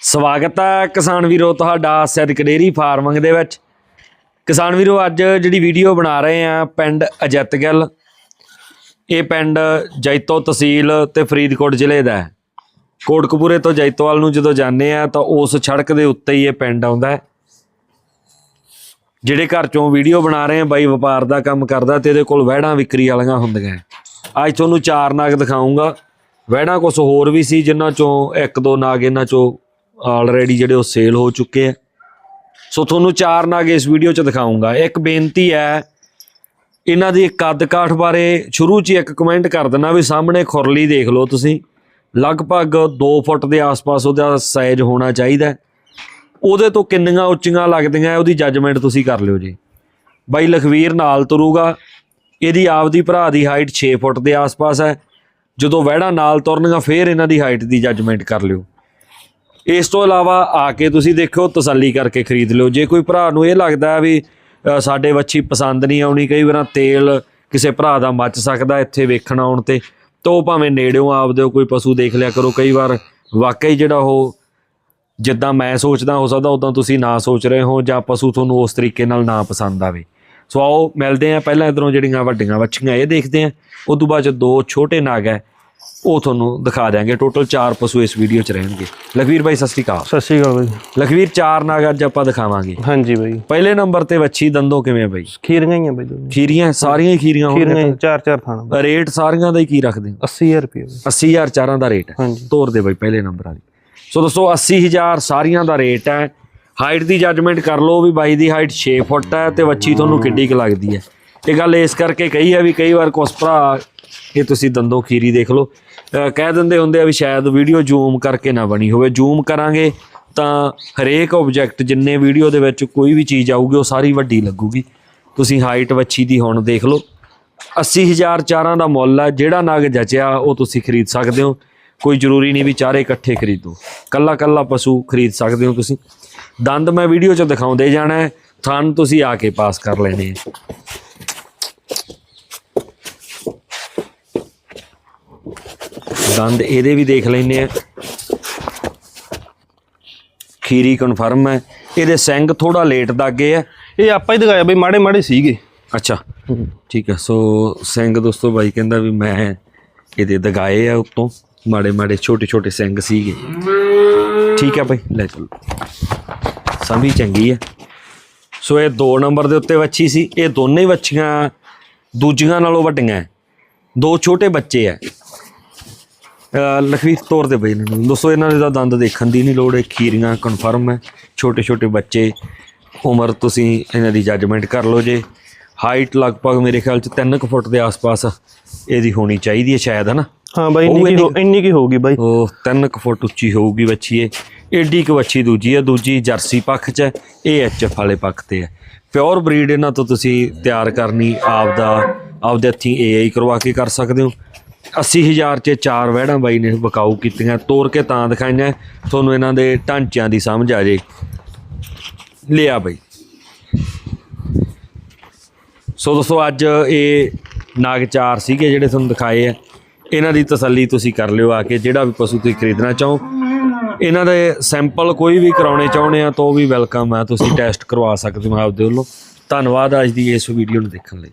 ਸਵਾਗਤ ਹੈ ਕਿਸਾਨ ਵੀਰੋ, ਤੁਹਾਡਾ ਸਿੱਧਕ ਡੇਰੀ ਫਾਰਮਿੰਗ ਦੇ ਵਿੱਚ। ਕਿਸਾਨ ਵੀਰੋ, ਅੱਜ ਜਿਹੜੀ ਵੀਡੀਓ ਬਣਾ ਰਹੇ ਆ ਪਿੰਡ ਅਜਤਗਲ। ਇਹ ਪਿੰਡ ਜੈਤੋ ਤਹਿਸੀਲ ਤੇ ਫਰੀਦਕੋਟ ਜ਼ਿਲ੍ਹੇ ਦਾ ਹੈ। ਕੋਟਕਪੂਰੇ ਤੋਂ ਜੈਤੋਵਾਲ ਨੂੰ ਜਦੋਂ ਜਾਂਦੇ ਆ ਤਾਂ ਉਸ ਸੜਕ ਦੇ ਉੱਤੇ ਹੀ ਇਹ ਪਿੰਡ ਆਉਂਦਾ ਹੈ। ਜਿਹੜੇ ਘਰ ਚੋਂ ਵੀਡੀਓ ਬਣਾ ਰਹੇ ਆ ਬਾਈ ਵਪਾਰ ਦਾ ਕੰਮ ਕਰਦਾ ਤੇ ਇਹਦੇ ਕੋਲ ਵਹਿੜਾਂ ਵਿਕਰੀ ਵਾਲੀਆਂ ਹੁੰਦੀਆਂ ਅੱਜ ਤੁਹਾਨੂੰ ਚਾਰ ਨਾਗ ਦਿਖਾਉਂਗਾ ਵਹਿੜਾਂ ਕੁਝ ਹੋਰ ਵੀ ਸੀ, ਜਿਨ੍ਹਾਂ ਚੋਂ ਇੱਕ, ਦੋ ਨਾਗ ਇਹਨਾਂ ਚੋਂ ਆਲਰੇਡੀ ਜਿਹੜੇ ਉਹ ਸੇਲ ਹੋ ਚੁੱਕੇ ਆ। ਸੋ ਤੁਹਾਨੂੰ ਚਾਰ ਨਾਗ ਇਸ ਵੀਡੀਓ 'ਚ ਦਿਖਾਉਂਗਾ। ਇੱਕ ਬੇਨਤੀ ਹੈ, ਇਹਨਾਂ ਦੀ ਕੱਦ ਕਾਠ ਬਾਰੇ ਸ਼ੁਰੂ 'ਚ ਹੀ ਇੱਕ ਕਮੈਂਟ ਕਰ ਦੇਣਾ ਵੀ ਸਾਹਮਣੇ ਖੁਰਲੀ ਦੇਖ ਲਓ ਤੁਸੀਂ। ਲਗਭਗ 2 ਫੁੱਟ ਦੇ ਆਸ-ਪਾਸ ਉਹਦਾ ਸਾਈਜ਼ ਹੋਣਾ ਚਾਹੀਦਾ। ਉਹਦੇ ਤੋਂ ਕਿੰਨੀਆਂ ਉੱਚੀਆਂ ਲੱਗਦੀਆਂ ਉਹਦੀ ਜੱਜਮੈਂਟ ਤੁਸੀਂ ਕਰ ਲਿਓ ਜੀ। ਬਾਈ ਲਖਵੀਰ ਨਾਲ ਤੁਰੂਗਾ। ਇਹਦੀ ਆਪਦੀ ਭਰਾ ਦੀ ਹਾਈਟ 6 ਫੁੱਟ ਦੇ ਆਸ-ਪਾਸ ਹੈ। ਜਦੋਂ ਵਹਿੜਾ ਨਾਲ ਤੁਰਨਗਾ ਫੇਰ ਇਹਨਾਂ ਦੀ ਹਾਈਟ ਦੀ ਜੱਜਮੈਂਟ ਕਰ ਲਿਓ। ਇਸ ਤੋਂ ਇਲਾਵਾ ਆ ਕੇ ਤੁਸੀਂ ਦੇਖੋ ਤਸੱਲੀ ਕਰਕੇ ਖਰੀਦ ਲਿਓ। ਜੇ ਕੋਈ ਭਰਾ ਨੂੰ ਇਹ ਲੱਗਦਾ ਵੀ ਸਾਡੇ ਵੱਛੀ ਪਸੰਦ ਨਹੀਂ ਆਉਣੀ, ਕਈ ਵਾਰਾਂ ਤੇਲ ਕਿਸੇ ਭਰਾ ਦਾ ਮੱਚ ਸਕਦਾ ਇੱਥੇ ਵੇਖਣ ਆਉਣ ਤੇ, ਤਾਂ ਉਹ ਭਾਵੇਂ ਨੇੜਿਓਂ ਆਪਦੇ ਕੋਈ ਪਸ਼ੂ ਦੇਖ ਲਿਆ ਕਰੋ। ਕਈ ਵਾਰ ਵਾਕਈ ਜਿਹੜਾ ਉਹ ਜਿੱਦਾਂ ਮੈਂ ਸੋਚਦਾ ਹੋ ਸਕਦਾ, ਉਦਾਂ ਤੁਸੀਂ ਨਾ ਸੋਚ ਰਹੇ ਹੋ ਜਾਂ ਪਸ਼ੂ ਤੁਹਾਨੂੰ ਉਸ ਤਰੀਕੇ ਨਾਲ ਨਾ ਪਸੰਦ ਆਵੇ। ਸੋ ਆਓ, ਮਿਲਦੇ ਆ ਪਹਿਲਾਂ ਇਧਰੋਂ ਜਿਹੜੀਆਂ ਵੱਡੀਆਂ ਵੱਛੀਆਂ ਇਹ ਦੇਖਦੇ ਆ ਉਸ ਤੋਂ ਬਾਅਦ ਚ ਦੋ ਛੋਟੇ ਨਾਗ ਹੈ ਉਹ ਤੁਹਾਨੂੰ ਦਿਖਾ ਦਿਆਂਗੇ। ਟੋਟਲ 4 ਪਸ਼ੂ ਇਸ ਵੀਡੀਓ 'ਚ ਰਹਿਣਗੇ। ਲਖਵੀਰ ਬਾਈ ਸਤਿ ਸ਼੍ਰੀ ਅਕਾਲ। ਸਤਿ ਸ਼੍ਰੀ ਅਕਾਲ ਬਾਈ। ਲਖਵੀਰ ਚਾਰ ਨਾਗ ਅੱਜ ਆਪਾਂ ਦਿਖਾਵਾਂਗੇ। ਹਾਂਜੀ ਬਾਈ। ਪਹਿਲੇ ਨੰਬਰ ਤੇ ਵੱਛੀ ਦੰਦੋ ਕਿਵੇਂ ਆ ਬਾਈ? ਖੀਰੀਆਂ ਹੀ ਆ ਬਾਈ ਦੋਨੇ। ਖੀਰੀਆਂ ਸਾਰੀਆਂ ਹੀ ਖੀਰੀਆਂ ਖੀਰੀਆਂ ਹੀ ਚਾਰ ਚਾਰ ਥਾਣਾ। ਰੇਟ ਸਾਰੀਆਂ ਦਾ ਹੀ ਕੀ ਰੱਖਦੇ ਹੋ? 80000 ਰੁਪਏ ਬਾਈ। 80000 ਚਾਰਾਂ ਦਾ ਰੇਟ ਹੈ। ਹਾਂਜੀ। ਤੋਰ ਦੇ ਬਾਈ ਪਹਿਲੇ ਨੰਬਰ ਵਾਲੀ। ਸੋ ਦੋਸਤੋ 80000 ਸਾਰੀਆਂ ਦਾ ਰੇਟ ਹੈ। ਹਾਈਟ ਦੀ ਜੱਜਮੈਂਟ ਕਰ ਲਓ ਵੀ ਬਾਈ ਦੀ ਹਾਈਟ 6 ਫੁੱਟ ਹੈ ਤੇ ਵੱਛੀ ਤੁਹਾਨੂੰ ਕਿੱਡੀ ਕੁ ਲੱਗਦੀ ਹੈ। ਇਹ ਗੱਲ ਇਸ ਕਰਕੇ ਕਹੀ ਹੈ ਵੀ ਕਈ ਵਾਰ ਕੁਛ ਭਰਾ ਇਹ ਤੁਸੀਂ ਦੰਦੋ ਖੀਰੀ ਦੇਖ ਲਓ। ਕਹਿ ਦਿੰਦੇ ਹੁੰਦੇ ਆ ਵੀ ਸ਼ਾਇਦ ਵੀਡੀਓ ਜ਼ੂਮ ਕਰਕੇ ਨਾ ਬਣੀ ਹੋਵੇ। ਜ਼ੂਮ ਕਰਾਂਗੇ ਤਾਂ ਹਰੇਕ ਆਬਜੈਕਟ ਜਿੰਨੇ ਵੀਡੀਓ ਦੇ ਵਿੱਚ ਕੋਈ ਵੀ ਚੀਜ਼ ਆਊਗੀ, ਉਹ ਸਾਰੀ ਵੱਡੀ ਲੱਗੂਗੀ। ਤੁਸੀਂ ਹਾਈਟ ਵੱਛੀ ਦੀ ਹੁਣ ਦੇਖ ਲਓ। 80000 ਚਾਰਾਂ ਦਾ ਮੁੱਲ ਹੈ ਜਿਹੜਾ ਨਾਗ ਜਚਿਆ, ਉਹ ਤੁਸੀਂ ਖਰੀਦ ਸਕਦੇ ਹੋ। ਕੋਈ ਜ਼ਰੂਰੀ ਨਹੀਂ ਵੀ ਚਾਰੇ ਇਕੱਠੇ ਖਰੀਦੋ। ਕੱਲਾ ਕੱਲਾ ਪਸ਼ੂ ਖਰੀਦ ਸਕਦੇ ਹੋ ਤੁਸੀਂ। ਦੰਦ ਮੈਂ ਵੀਡੀਓ 'ਚ ਦਿਖਾਉਂਦੇ ਜਾਣਾ ਹੈ। ਥਣ ਤੁਸੀਂ ਆ ਕੇ ਪਾਸ ਕਰ ਲੈਣੇ ਦੰਦ ਇਹਦੇ ਵੀ ਦੇਖ ਲੈਨੇ ਆ। ਖੀਰੀ ਕਨਫਰਮ ਹੈ। ਇਹਦੇ ਸਿੰਘ ਥੋੜਾ ਲੇਟ ਦਾਗੇ ਆ। ਇਹ ਆਪਾਂ ਹੀ ਦਿਖਾਇਆ ਬਾਈ ਮਾੜੇ ਮਾੜੇ ਸੀਗੇ। ਅੱਛਾ ਠੀਕ ਹੈ। ਸੋ ਸਿੰਘ ਦੋਸਤੋ ਬਾਈ ਕਹਿੰਦਾ ਵੀ ਮੈਂ ਇਹਦੇ ਦਗਾਏ ਆ ਉੱਤੋਂ। ਮਾੜੇ ਮਾੜੇ ਛੋਟੇ ਛੋਟੇ ਸਿੰਘ ਸੀਗੇ। ਠੀਕ ਹੈ ਬਾਈ ਲੈ ਚਲੋ। ਸੰਭੀ ਚੰਗੀ ਹੈ। ਸੋ ਇਹ 2 ਨੰਬਰ ਦੇ ਉੱਤੇ ਵੱਛੀ ਸੀ। ਇਹ ਦੋਨੇ ਵੱਛੀਆਂ ਦੂਜੀਆਂ ਨਾਲੋਂ ਵੱਡੀਆਂ। ਦੋ ਛੋਟੇ ਬੱਚੇ ਅਹ ਲਖਵੀਰ ਤੌਰ ਤੇ ਬਈ ਨੂੰ। ਦੋਸਤੋ ਇਹਨਾਂ ਦੇ ਤਾਂ ਦੰਦ ਦੇਖਣ ਦੀ ਨਹੀਂ ਲੋੜ ਹੈ ਖੀਰੀਆਂ ਕਨਫਰਮ ਹੈ। ਛੋਟੇ ਛੋਟੇ ਬੱਚੇ ਉਮਰ ਤੁਸੀਂ ਇਹਨਾਂ ਦੀ ਜੱਜਮੈਂਟ ਕਰ ਲਓ ਜੇ। ਹਾਈਟ ਲਗਭਗ ਮੇਰੇ ਖਿਆਲ ਚ 3 ਫੁੱਟ ਦੇ ਆਸ-ਪਾਸ ਇਹਦੀ ਹੋਣੀ ਚਾਹੀਦੀ ਹੈ ਸ਼ਾਇਦ ਹਨਾ? ਹਾਂ ਬਾਈ ਇੰਨੀ ਕੀ ਇੰਨੀ ਕੀ ਹੋਊਗੀ ਬਾਈ। ਉਹ 3 ਫੁੱਟ ਉੱਚੀ ਹੋਊਗੀ ਬੱਚੀ ਇਹ ਏਡੀ ਕੁ ਬੱਚੀ ਦੂਜੀ ਹੈ ਦੂਜੀ ਜਰਸੀ ਪੱਖ 'ਚ ਹੈ ਇਹ ਐਚਐਫ ਵਾਲੇ ਪੱਖ ਤੇ ਹੈ। ਪਿਓਰ ਬਰੀਡ ਇਹਨਾਂ ਤੋਂ ਤੁਸੀਂ ਤਿਆਰ ਕਰਨੀ ਆਪਦਾ ਆਪਦੇ ਹੱਥੀਂ ਏਆਈ ਕਰਵਾ ਕੇ ਕਰ ਸਕਦੇ ਹੋ। 80000 'ਚ ਚਾਰ ਵਹਿੜਾਂ ਬਾਈ ਨੇ ਬਕਾਊ ਕੀਤੀਆਂ, ਤੋੜ ਕੇ ਤਾਂ ਦਿਖਾਈਆਂ। ਤੁਹਾਨੂੰ ਇਹਨਾਂ ਦੇ ਢਾਂਚਿਆਂ ਦੀ ਸਮਝ ਆ ਜੇ। ਲਿਆ ਬਾਈ। ਸੋ ਦੋਸਤੋ, ਅੱਜ ਇਹ ਨਾਗ ਚਾਰ ਸੀਗੇ ਜਿਹੜੇ ਤੁਹਾਨੂੰ ਦਿਖਾਏ ਆ। ਇਹਨਾਂ ਦੀ ਤਸੱਲੀ ਤੁਸੀਂ ਕਰ ਲਿਓ ਆ ਕੇ, ਜਿਹੜਾ ਵੀ ਪਸ਼ੂ ਤੁਸੀਂ ਖਰੀਦਣਾ ਚਾਹੋ। ਇਹਨਾਂ ਦੇ ਸੈਂਪਲ ਕੋਈ ਵੀ ਕਰਾਉਣੇ ਚਾਹੁੰਦੇ ਆ, ਤਾਂ ਉਹ ਵੀ ਵੈਲਕਮ ਆ। ਤੁਸੀਂ ਟੈਸਟ ਕਰਵਾ ਸਕਦੇ ਹੋ ਆਪਦੇ ਵੱਲੋਂ। ਧੰਨਵਾਦ ਅੱਜ ਦੀ ਇਸ ਵੀਡੀਓ ਨੂੰ ਦੇਖਣ ਲਈ।